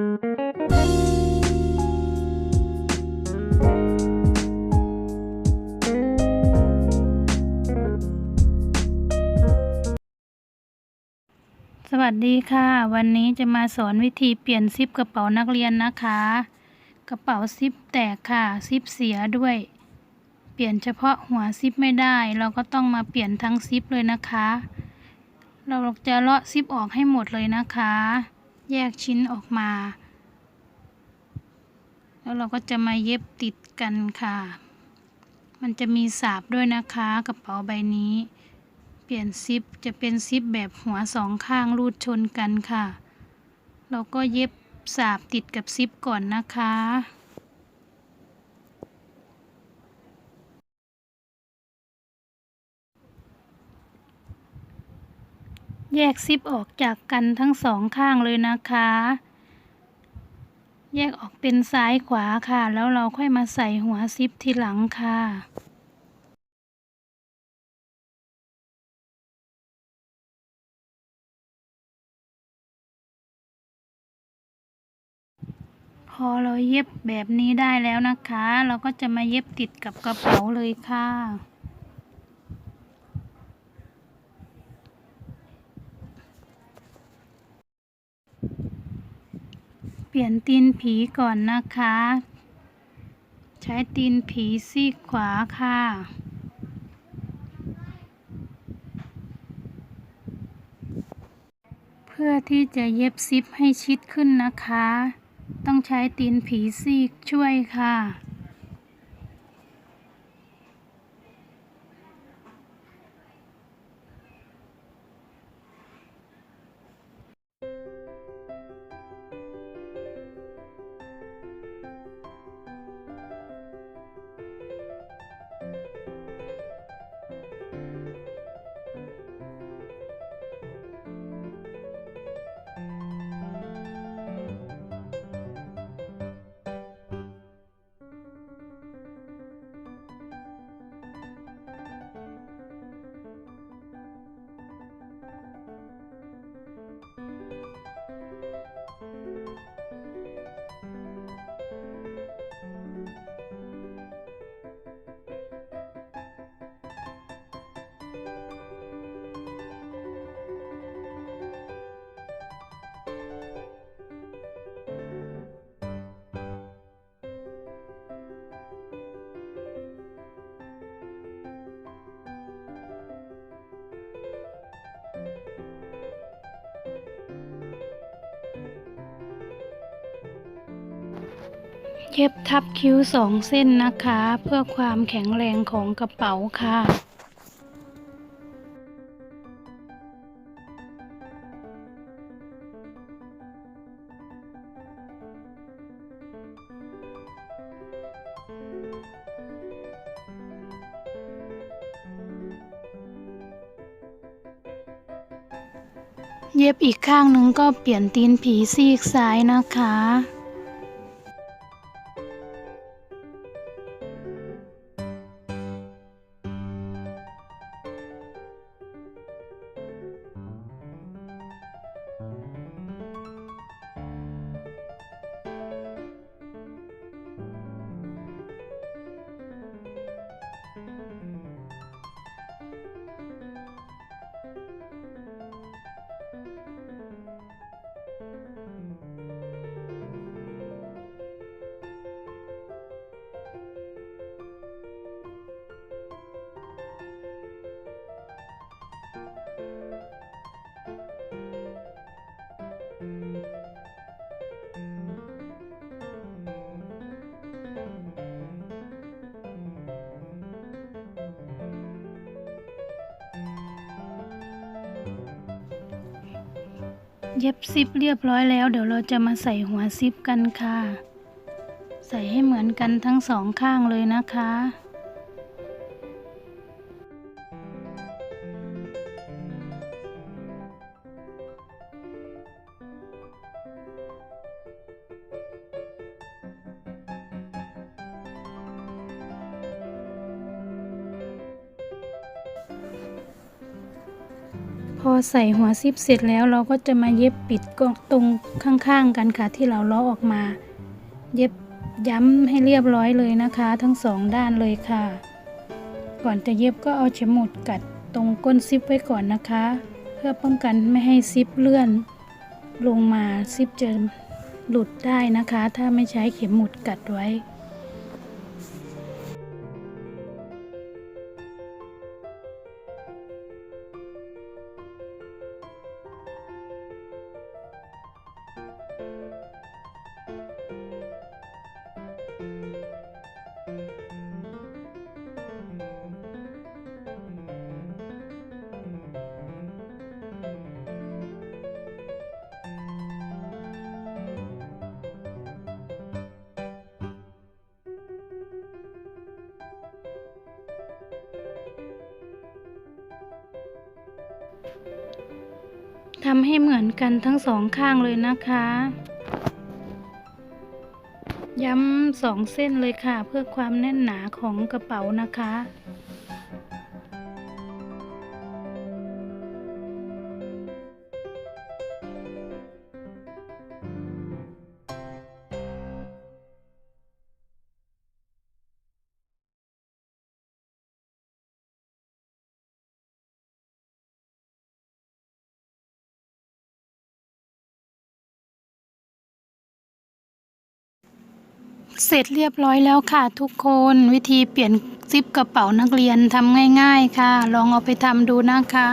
สวัสดีค่ะ วันนี้จะมาสอนวิธีเปลี่ยนซิปกระเป๋านักเรียนนะคะ กระเป๋าซิปแตกค่ะซิปเสียด้วย เปลี่ยนเฉพาะหัวซิปไม่ได้ เราก็ต้องมาเปลี่ยนทั้งซิปเลยนะคะ เราจะเลาะซิปออกให้หมดเลยนะคะ แยกชิ้นออกมา แล้วเราก็จะมาเย็บติดกันค่ะ มันจะมีสาบด้วยนะคะกระเป๋าใบนี้ เปลี่ยนซิปจะเป็นซิปแบบหัวสองข้างรูดชนกันค่ะ เราก็เย็บสาบติดกับซิปก่อนนะคะ ยกซิปออกจากกันทั้งสองข้างเลยนะคะ แยกออกเป็นซ้ายขวาค่ะ แล้วเราค่อยมาใส่หัวซิปทีหลังค่ะพอเราเย็บแบบนี้ได้แล้วนะคะ เราก็จะมาเย็บติดกับกระเป๋าเลยค่ะ เปลี่ยนตีนผีก่อนนะคะ ใช้ตีนผีซีกขวาค่ะ เพื่อที่จะเย็บซิปให้ชิดขึ้นนะคะ ต้องใช้ตีนผีซีกช่วยค่ะ เย็บทับคิ้วสองเส้นนะคะ เพื่อความแข็งแรงของกระเป๋าค่ะเย็บอีกข้างหนึ่งก็เปลี่ยนตีนผีซีกซ้ายนะคะ เย็บซิปเรียบร้อยแล้ว เดี๋ยวเราจะมาใส่หัวซิปกันค่ะ ใส่ให้เหมือนกันทั้งสองข้างเลยนะคะ พอใส่หัวซิปเสร็จแล้วเราก็จะมาเย็บปิดกงตรงข้างๆกันค่ะที่เราล้อออกมา เย็บย้ำให้เรียบร้อยเลยนะคะ ทั้งสองด้านเลยค่ะ ก่อนจะเย็บก็เอาเข็มหมุดกัดตรงก้นซิปไว้ก่อนนะคะ เพื่อป้องกันไม่ให้ซิปเลื่อน ลงมาซิปจะหลุดได้นะคะ ถ้าไม่ใช้เข็มหมุดกัดไว้ ทำให้เหมือนกันทั้งสองข้างเลยนะคะ ย้ำสองเส้นเลยค่ะเพื่อความแน่นหนาของกระเป๋านะคะ เสร็จเรียบร้อยแล้วค่ะทุกคนวิธีเปลี่ยนซิปกระเป๋านักเรียนทำง่าย ๆ ค่ะ ลองเอาไปทำดูนะคะ